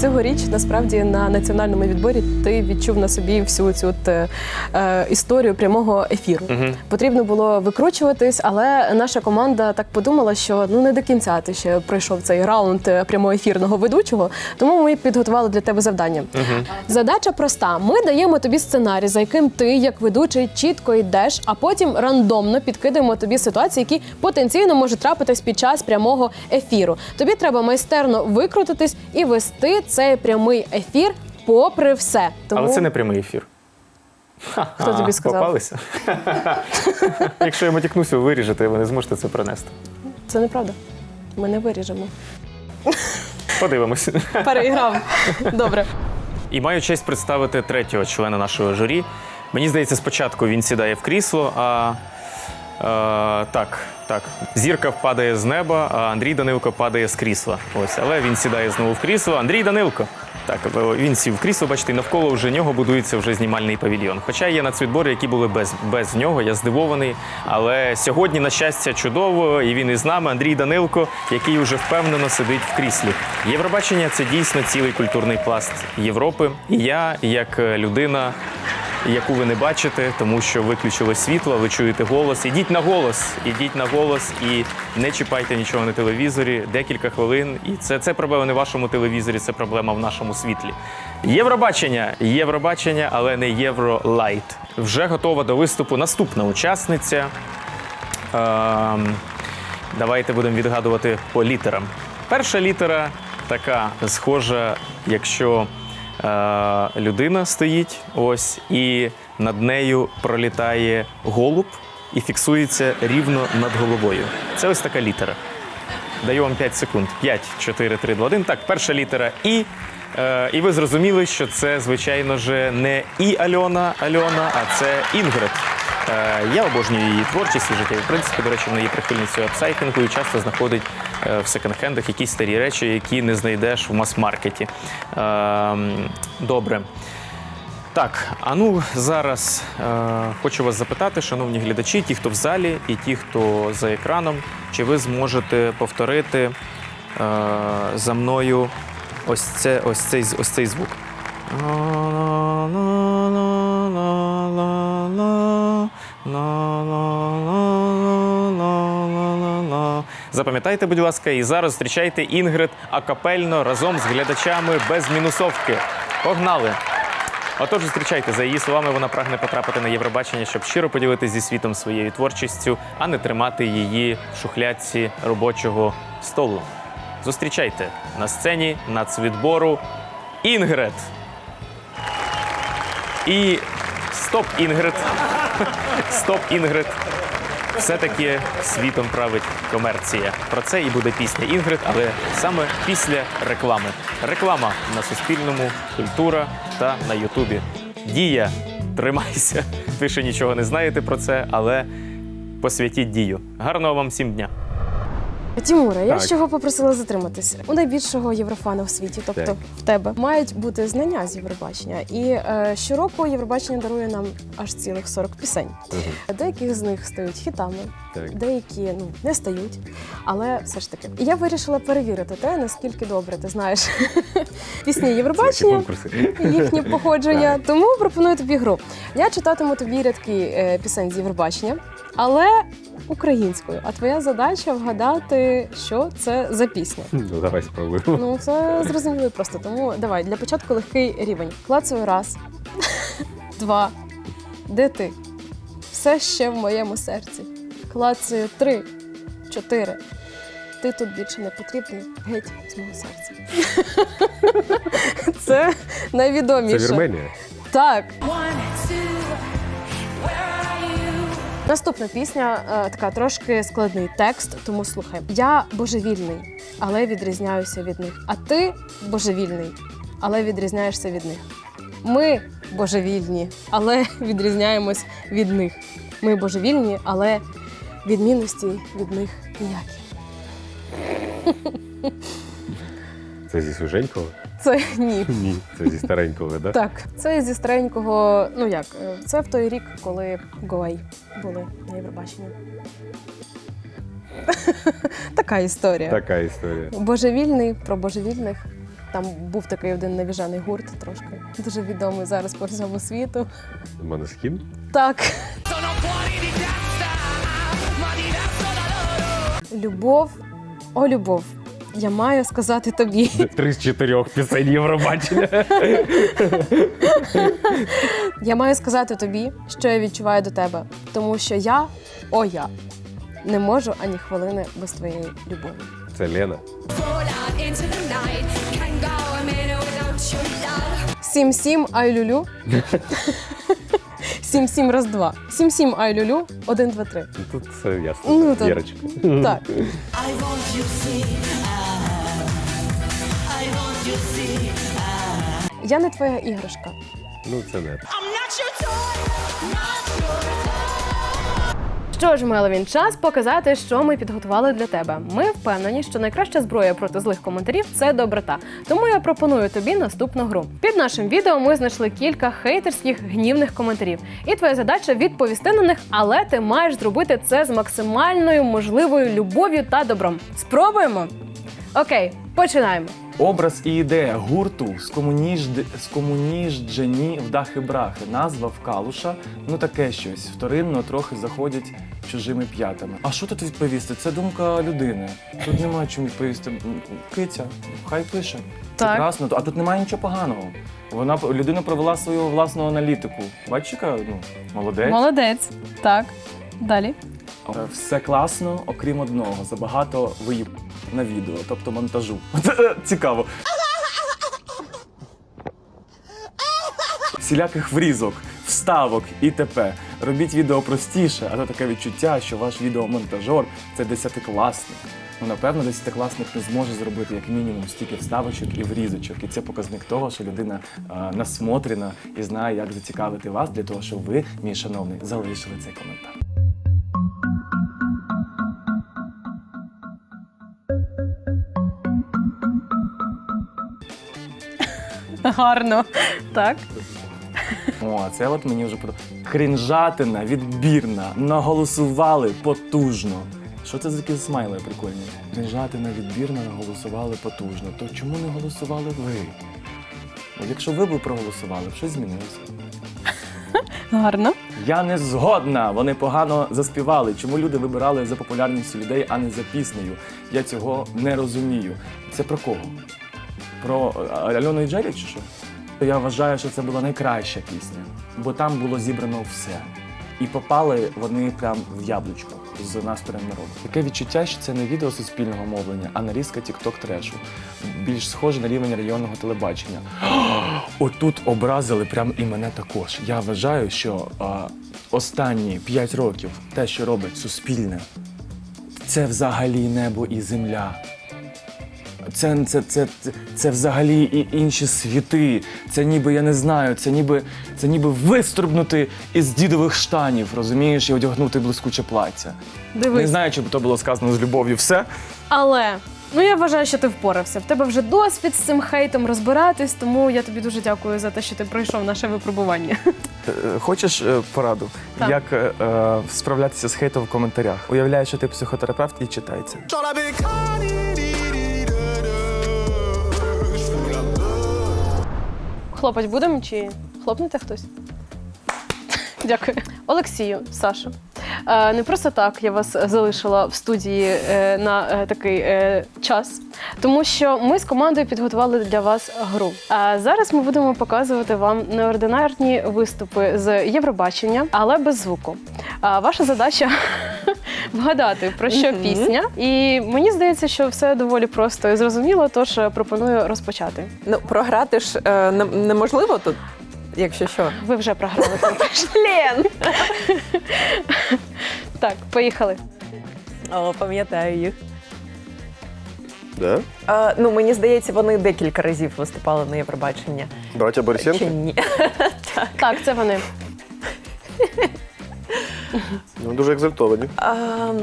Цьогоріч насправді на національному відборі ти відчув на собі всю цю от, е, е, історію прямого ефіру. Мгм. Потрібно було викручуватись, але наша команда так подумала, що ну не до кінця ти ще пройшов цей раунд е, прямоефірного ведучого. Тому ми підготували для тебе завдання. Задача проста: ми даємо тобі сценарій, за яким ти, як ведучий, чітко йдеш, а потім рандомно підкидаємо тобі ситуації, які потенційно можуть трапитись під час прямого ефіру. Тобі треба майстерно викрутитись і вести цей прямий ефір попри все. Тому Але це не прямий ефір. Хто тобі сказав? Попалися. Якщо я матікнуся, ви виріжете, ви не зможете це пронести. це неправда. Ми не виріжемо. Подивимось. Переіграв. Добре. І маю честь представити третього члена нашого журі. Мені здається, спочатку він сідає в крісло, а е, так, так. Зірка впадає з неба, а Андрій Данилко падає з крісла. Ось, але він сідає знову в крісло. Андрій Данилко. Так, він сів в крісло, бачите, навколо вже нього будується вже знімальний павільйон. Хоча є нацвідбори, які були без, без нього, я здивований. Але сьогодні, на щастя, чудово, і він із нами, Андрій Данилко, який уже впевнено сидить в кріслі. Євробачення це дійсно цілий культурний пласт Європи. І я, як е, людина, яку ви не бачите, тому що виключили світло, ви чуєте голос. Ідіть на голос, ідіть на голос і не чіпайте нічого на телевізорі. Декілька хвилин. І це, це проблема не в вашому телевізорі, це проблема в нашому світлі. Євробачення, Євробачення, але не Євролайт. Вже готова до виступу наступна учасниця. Ем, давайте будемо відгадувати по літерам. Перша літера така схожа, якщо людина стоїть ось і над нею пролітає голуб і фіксується рівно над головою. Це ось така літера. Даю вам 5 секунд. 5, 4, 3, 2, 1. Так, перша літера І. Е, і ви зрозуміли, що це, звичайно ж, не і Альона Альона, а це Інгрид. Е, я обожнюю її творчість і життя. В принципі, до речі, вона є прихильницею апсайклінгу і часто знаходить е, в секонд-хендах якісь старі речі, які не знайдеш в мас-маркеті. Е, добре. Так, а ну зараз е, хочу вас запитати, шановні глядачі, ті, хто в залі, і ті, хто за екраном, чи ви зможете повторити е, за мною ось, це, ось, цей, ось цей звук. Запам'ятайте, будь ласка, і зараз зустрічайте Інгрид акапельно разом з глядачами без мінусовки. Погнали! Отож, зустрічайте за її словами, вона прагне потрапити на Євробачення, щоб щиро поділитися зі світом своєю творчістю, а не тримати її в шухлядці робочого столу. Зустрічайте на сцені нацвідбору Інгрид. І стоп, Інгрид. Стоп, Інгрид. Все-таки світом править комерція. Про це і буде пісня Інгрид, але саме після реклами. Реклама на Суспільному, культура та на Ютубі. Дія, тримайся. Ви ще нічого не знаєте про це, але посвятіть дію. Гарного вам всім дня! Тімура, я Так. з чого попросила затриматися? У найбільшого єврофана в світі, тобто Так. в тебе, мають бути знання з Євробачення. І е, щороку Євробачення дарує нам аж цілих 40 пісень. Деяких з них стають хітами, Так. деякі ну не стають. Але все ж таки, я вирішила перевірити те, наскільки добре ти знаєш пісні Євробачення. конкурси. їхнє походження. Тому пропоную тобі гру. Я читатиму тобі рядки е, пісень з Євробачення, але українською. А твоя задача вгадати, що це за пісня. Ну, давай спробуємо. Ну, це зрозуміло просто. Тому давай для початку легкий рівень. Клацаю раз, два. Де ти? Все ще в моєму серці. Клацаю три, чотири. Ти тут більше не потрібний. Геть з мого серця. Це Це найвідоміше. Вірменія. Так. One, two? Наступна пісня е, така трошки складний текст, тому слухай. Я божевільний, але відрізняюся від них. А ти божевільний, але відрізняєшся від них. Ми божевільні, але відрізняємось від них. Ми божевільні, але відмінності від них ніякі. Це зі свіженького? Це ні. Ні. Це зі старенького, да? Так, це зі старенького. Ну як, е, це в той рік, коли Гоай були на Євробаченні. Така історія. Така історія. Божевільний про божевільних. Там був такий один навіжений гурт, трошки дуже відомий зараз по всьому світу. Манескін? Так. Любов, о, любов. Я маю сказати тобі. Три з чотирьох пісень Євробачення. Я маю сказати тобі, що я відчуваю до тебе, тому що я, о я, не можу ані хвилини без твоєї любові. Це Лена. Fall out into the night. Can't go a minute without your love. Сім сім ай люлю. Сім сім раз два. Сім сім ай люлю. Один, два, три. Ну, Тут все ясно. Ну, так. Вірочка. Так. Я не твоя іграшка. Ну, це не. Що ж, Меловін, час показати, що ми підготували для тебе. Ми впевнені, що найкраща зброя проти злих коментарів це доброта. Тому я пропоную тобі наступну гру. Під нашим відео ми знайшли кілька хейтерських гнівних коментарів. І твоя задача відповісти на них, але ти маєш зробити це з максимальною можливою любов'ю та добром. Спробуємо? Окей, починаємо. Образ і ідея гурту скомуніжд... скомуніжджені в дахи-брахи. Назва в калуша, ну таке щось. Вторинно трохи заходять чужими п'ятами. А що тут відповісти? Це думка людини. Тут немає чому відповісти. Киця, хай пише. Так. Прекрасно. А тут немає нічого поганого. Вона людина провела свою власну аналітику. Бачиш, яка ну, молодець. Молодець. Так. Далі. Е, Все класно, окрім одного. Забагато виїб на відео, тобто монтажу. Е, цікаво. Всіляких врізок, вставок і т.п. Робіть відео простіше, а то таке відчуття, що ваш відеомонтажер це десятикласник. Ну, напевно, десятикласник не зможе зробити як мінімум стільки вставочок і врізочок. І це показник того, що людина е, насмотрена і знає, як зацікавити вас для того, щоб ви, мій шановний, залишили цей коментар. Гарно. Так. О, це от мені вже подобається. Крінжатина, відбірна, наголосували потужно. Що це за такі смайли прикольні? Крінжатина, відбірна, наголосували потужно. То чому не голосували ви? От якщо ви б проголосували, щось змінилося. Гарно. Я не згодна. Вони погано заспівали. Чому люди вибирали за популярністю людей, а не за піснею? Я цього не розумію. Це про кого? Про е, Альону і Джері чи що? Я вважаю, що це була найкраща пісня, бо там було зібрано все. І попали вони прям в яблучко з настроєм народу. Таке відчуття, що це не відео суспільного мовлення, а нарізка тік-ток трешу. Більш схоже на рівень районного телебачення. Отут образили прям і мене також. Я вважаю, що а, останні 5 років те, що робить суспільне, це взагалі небо і земля. Це, це, це, це, це взагалі і інші світи. Це ніби я не знаю, це ніби, це ніби вистрибнути із дідових штанів, розумієш, і одягнути блискуче плаття. Дивись. Не знаю, чи б то було сказано з любов'ю все. Але ну я вважаю, що ти впорався. В тебе вже досвід з цим хейтом розбиратись, тому я тобі дуже дякую за те, що ти пройшов наше випробування. Е, Хочеш е, пораду, Так. як е, е, справлятися з хейтом в коментарях? Уявляй, що ти психотерапевт і читай це. Хлопець будемо чи хлопнете хтось? Дякую. Олексію, Саша. Е, не просто так я вас залишила в студії е, на е, такий час, тому що ми з командою підготували для вас гру. А зараз ми будемо показувати вам неординарні виступи з Євробачення, але без звуку. А ваша задача вгадати про що пісня. І мені здається, що все доволі просто і зрозуміло, тож е, пропоную розпочати. Ну, програти ж е, не- неможливо тут, якщо що. Ви вже програли. Лен! Так, поїхали. О, пам'ятаю їх. Да? Е, ну, мені здається, вони декілька разів виступали на Євробачення. Браття Борисенко? Чи ні? Так, це вони. Ну, дуже екзальтовані. Ем,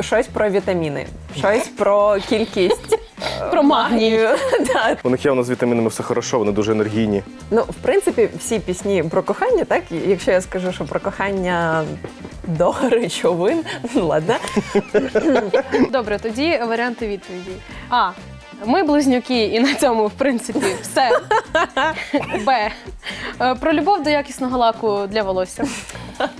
щось про вітаміни, щось про кількість. Про магнію. Да. У них явно з вітамінами все хорошо, вони дуже енергійні. Ну, в принципі, всі пісні про кохання, так? Якщо я скажу, що про кохання до речовин, ну ладно. Добре, тоді варіанти відповіді. А. Ми близнюки, і на цьому, в принципі, все. Б. Е, Про любов до якісного лаку для волосся.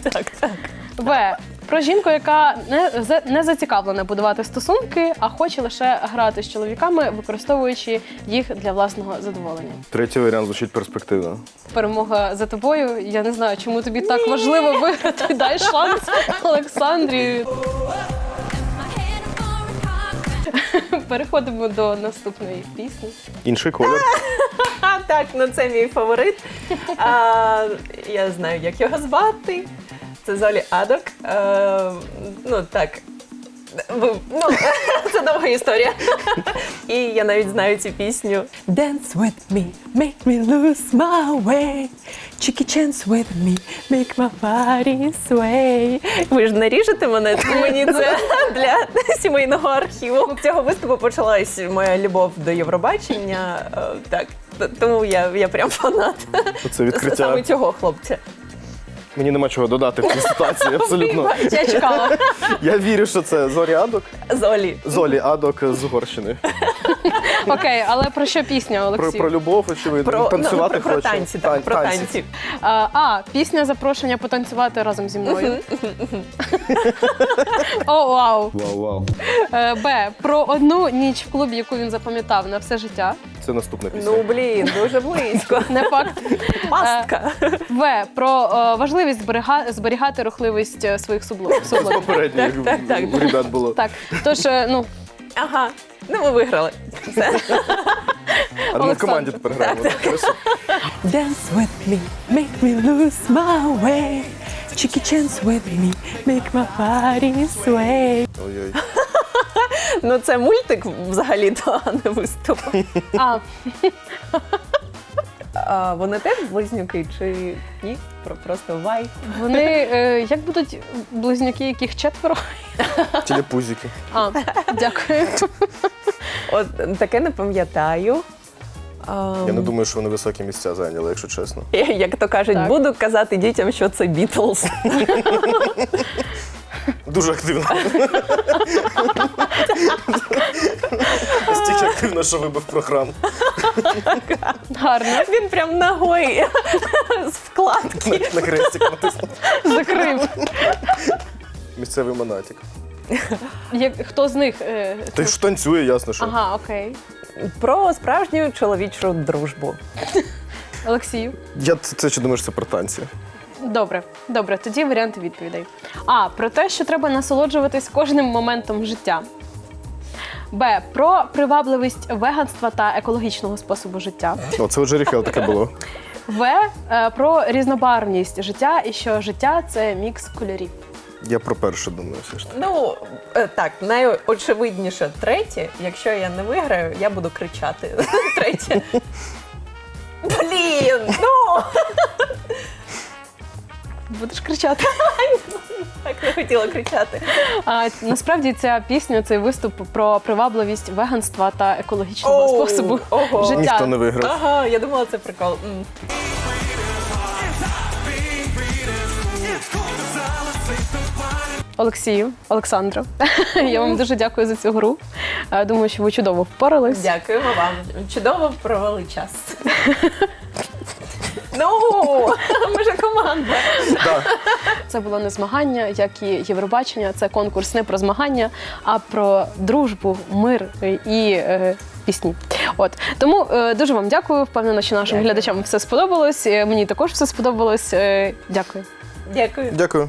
Так, так. В. Про жінку, яка не, за- не зацікавлена будувати стосунки, а хоче лише грати з чоловіками, використовуючи їх для власного задоволення. Третій варіант звучить перспективно. Перемога за тобою. Я не знаю, чому тобі так важливо виграти. Дай шанс Олександрі. Переходимо до наступної пісні. Інший колір. А, так, ну це мій фаворит. А, я знаю, як його звати. Це Золі Адок. А, ну так. Ну, це довга історія. І я навіть знаю цю пісню. Dance with me, make me lose my way. Cheeky chance with me, make my body sway. Ви ж не ріжете мене, мені це для сімейного архіву. З цього виступу почалась моя любов до Євробачення. Е, Так, тому я, я прям фанат Це відкриття. саме цього хлопця. Мені нема чого додати в цій ситуації, абсолютно. Я чекала. Я вірю, що це Зорі Адок. Золі. Золі Адок з Угорщини. Окей, але про що пісня, Про, Олексій? про любов, очевидно. Про, танцювати ну, про, про танці, так, Тан- про танці. А, а, пісня запрошення потанцювати разом зі мною. О, вау. Вау, вау. Е, Б. Про одну ніч в клубі, яку він запам'ятав на все життя. Це наступна пісня. Ну блін, дуже близько. Не факт. Пастка. В. Про е, важливість зберега- зберігати рухливість е, своїх сугло- суглобів. Попередніх Так, так, так. ребят було. Так, тож, е, ну, Ага. Ну, ми виграли. Все. А ми в команді тепер граємо. Хорошо. Dance with me, make me lose my way. Cheeky chance with me, make my body sway. Ой-ой. Ну, це мультик взагалі-то, а не виступ. а, А, вони теж близнюки чи ні? Про- Просто вай. вони е, як будуть близнюки, яких четверо? Телепузики. А, дякую. От таке не пам'ятаю. А, Я не думаю, що вони високі місця зайняли, якщо чесно. Як то кажуть, Так. буду казати дітям, що це Бітлз. Дуже активно. Настільки активно, що вибив програму. Гарно. Він прям ногою з вкладки. На крестик натиснув. Закрив. Місцевий монатик. Як, хто з них? Е, Та й що танцює, ясно, що. Ага, окей. Про справжню чоловічу дружбу. Олексію. Я це ще думаю, що це про танці. Добре, добре, тоді варіанти відповідей. А. Про те, що треба насолоджуватись кожним моментом життя. Б. Про привабливість веганства та екологічного способу життя. О, це у Джері таке було. В. Е, Про різнобарвність життя і що життя це мікс кольорів. Я про перше думаю, все ж таки. Ну, е, так, найочевидніше третє. Якщо я не виграю, я буду кричати. Третє. Блін! Ну! Будеш кричати. Так не хотіла кричати. А насправді ця пісня, цей виступ про привабливість веганства та екологічного Оу, способу ого. життя. Ніхто не виграв. Ага, я думала, це прикол. М. Олексію, Олександро, я вам дуже дякую за цю гру. Е, Думаю, що ви чудово впорались. Дякуємо вам. Чудово провели час. Ну, ми ж команда. Це було не змагання, як і Євробачення. Це конкурс не про змагання, а про дружбу, мир і е, пісні. От тому е, дуже вам дякую. Впевнена, що нашим Дякую. глядачам все сподобалось. Е, Мені також все сподобалось. Е, дякую. Дякую. Дякую.